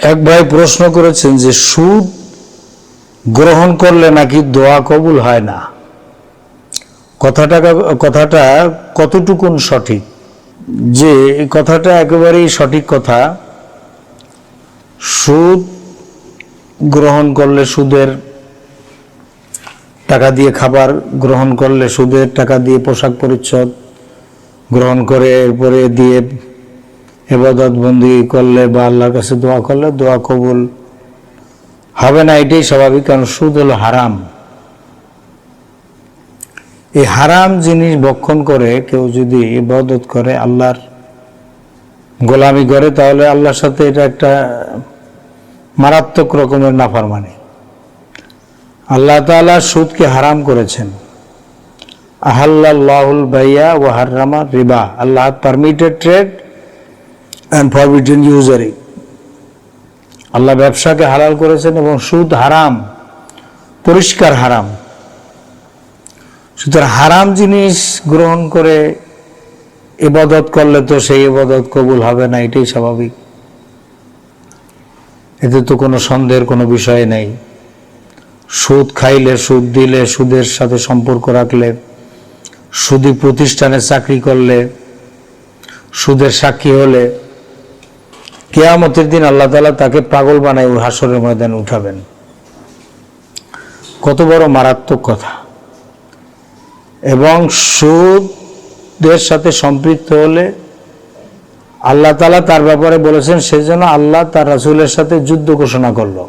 এক ভাই প্রশ্ন করেছেন যে, সুদ গ্রহণ করলে নাকি দোয়া কবুল হয় না? কথাটা কথাটা কতটুকুন সঠিক? যে কথাটা একেবারেই সঠিক কথা, সুদ গ্রহণ করলে সুদের টাকা দিয়ে খাবার গ্রহণ করলে সুদের টাকা দিয়ে পোশাক পরিচ্ছদ গ্রহণ করে এরপরে দিয়ে এবাদত বন্দি করলে বা আল্লাহর কাছে দোয়া করলে দোয়া কবুল হবে না, এটাই স্বাভাবিক, কারণ সুদ হলো হারাম। এই হারাম জিনিস বক্ষণ করে কেউ যদি ইবাদত করে আল্লাহর গোলামি করে, তাহলে আল্লাহর সাথে এটা একটা মারাত্মক রকমের নাফারমানি। আল্লাহ তাআলা সুদকে হারাম করেছেন। আহাল্লাহুল বাইয়া ও হাররামা রিবা। Allah permitted trade and forbidden usury Allah ব্যবসাকে হালাল করেছেন এবং সুদ হারাম, পরিষ্কার হারাম। সুতরাং হারাম জিনিস গ্রহণ করে ইবাদত করলে তো সেই ইবাদত কবুল হবে না, এটাই স্বাভাবিক। এতে তো কোনো সন্দেহের কোনো বিষয় নেই। সুদ খাইলে, সুদ দিলে, সুদের সাথে সম্পর্ক রাখলে, সুদী প্রতিষ্ঠানে চাকরি করলে, সুদের সাক্ষী হলে কেয়ামতের দিন আল্লাহ তালা তাকে পাগল বানায় হাসরের ময়দানে উঠাবেন। কত বড় মারাত্মক কথা। এবং সুদের সাথে সম্পৃক্ত হলে আল্লাহ তালা তার ব্যাপারে বলেছেন সেজন্য আল্লাহ তার রাসুলের সাথে যুদ্ধ ঘোষণা করল।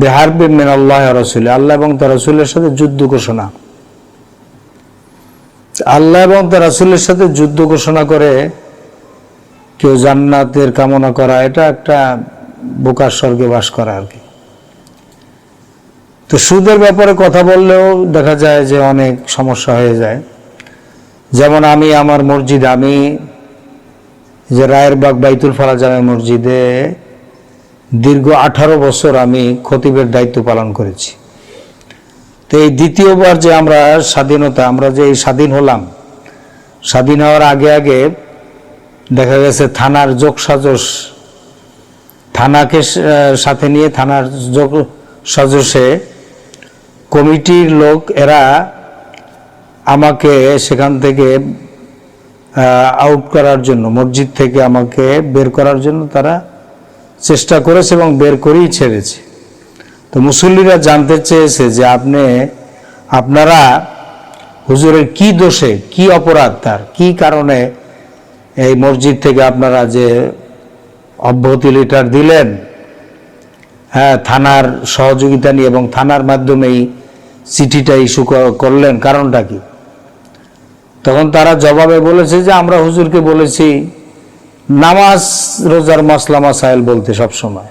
বেহারবি মেন আল্লাহ রসুল, আল্লাহ এবং তার রসুলের সাথে যুদ্ধ ঘোষণা। আল্লাহ এবং তার রাসুলের সাথে যুদ্ধ ঘোষণা করে কেউ জান্নাতের কামনা করা, এটা একটা বোকার স্বর্গে বাস করা আর কি। তো সুদের ব্যাপারে কথা বললেও দেখা যায় যে অনেক সমস্যা হয়ে যায়। যেমন আমি আমার মসজিদ, আমি যে রায়ের রায়েরবাগ বাইতুল ফালা জামে মসজিদে দীর্ঘ আঠারো বছর আমি খতিবের দায়িত্ব পালন করেছি। তো এই দ্বিতীয়বার যে আমরা স্বাধীনতা, আমরা যে স্বাধীন হলাম, স্বাধীন হওয়ার আগে আগে দেখা গেছে থানার যোগ সাজস থানাকে সাথে নিয়ে থানার যোগ সাজসে কমিটির লোক, এরা আমাকে সেখান থেকে আউট করার জন্য, মসজিদ থেকে আমাকে বের করার জন্য তারা চেষ্টা করেছে এবং বের করেই ছেড়েছে। তো মুসল্লিরা জানতে চেয়েছে যে আপনি, আপনারা হুজুরের কি দোষে, কি অপরাধ তার, কি কারণে এই মসজিদ থেকে আপনারা যে অব্যাহতি লিটার দিলেন হ্যাঁ থানার সহযোগিতা নিয়ে এবং থানার মাধ্যমেই চিঠিটা ইস্যু করলেন, কারণটা কি? তখন তারা জবাবে বলেছে যে, আমরা হুজুরকে বলেছি, নামাজ রোজার মাসলা মাসাইল বলতে সব সময়।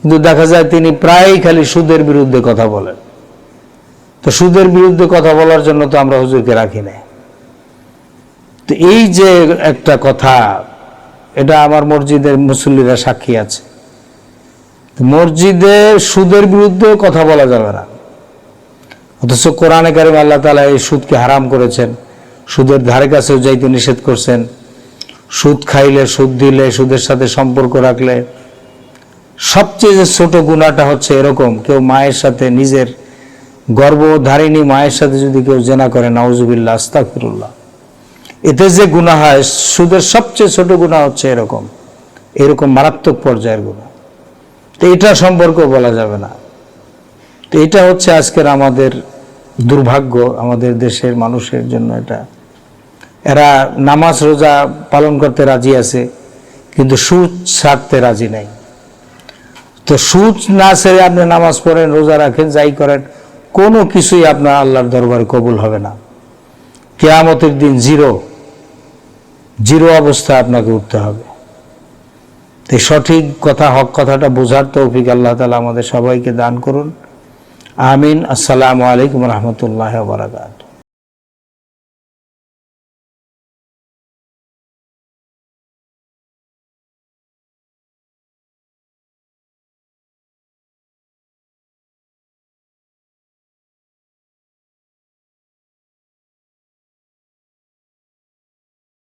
কিন্তু দেখা যায় তিনি প্রায়ই খালি সুদের বিরুদ্ধে কথা বলেন। তো সুদের বিরুদ্ধে কথা বলার জন্য তো আমরা হুজুরকে রাখি না তো এই যে একটা কথা, এটা আমার মসজিদের মুসল্লিরা সাক্ষী আছে। মসজিদে সুদের বিরুদ্ধে কথা বলা যাবে না। অথচ কোরআনে কারিম আল্লাহ তালা এই সুদকে হারাম করেছেন। সুদের ধারে কাছেও যাইতে নিষেধ করছেন। সুদ খাইলে, সুদ দিলে, সুদের সাথে সম্পর্ক রাখলে। সবচেয়ে যে ছোট গুণাটা হচ্ছে এরকম, কেউ মায়ের সাথে নিজের গর্ভধারিণী মায়ের সাথে যদি কেউ জেনা করে নাউজুবিল্লা আস্তাফিরুল্লাহ এতে যে গুণা হয়, সুদের সবচেয়ে ছোট গুণা হচ্ছে এরকম। এরকম মারাত্মক পর্যায়ের গুণা তো এটা সম্পর্ক বলা যাবে না। তো এটা হচ্ছে আজকের আমাদের দুর্ভাগ্য, আমাদের দেশের মানুষের জন্য এটা। এরা নামাজ রোজা পালন করতে রাজি আছে, কিন্তু সুদ ছাড়তে রাজি নাই। তো সুদ না ছেড়ে আপনি নামাজ পড়েন, রোজা রাখেন, যাই করেন, কোনো কিছুই আপনার আল্লাহর দরবারে কবুল হবে না। কেয়ামতের দিন জিরো। জিরো অবস্থা আপনাকে উঠতে হবে। তো সঠিক কথা, হক কথাটা বোঝার তৌফিক আল্লাহ তালা আমাদের সবাইকে দান করুন। আমিন। আসসালামু আলাইকুম রহমতুল্লাহ বারাকাত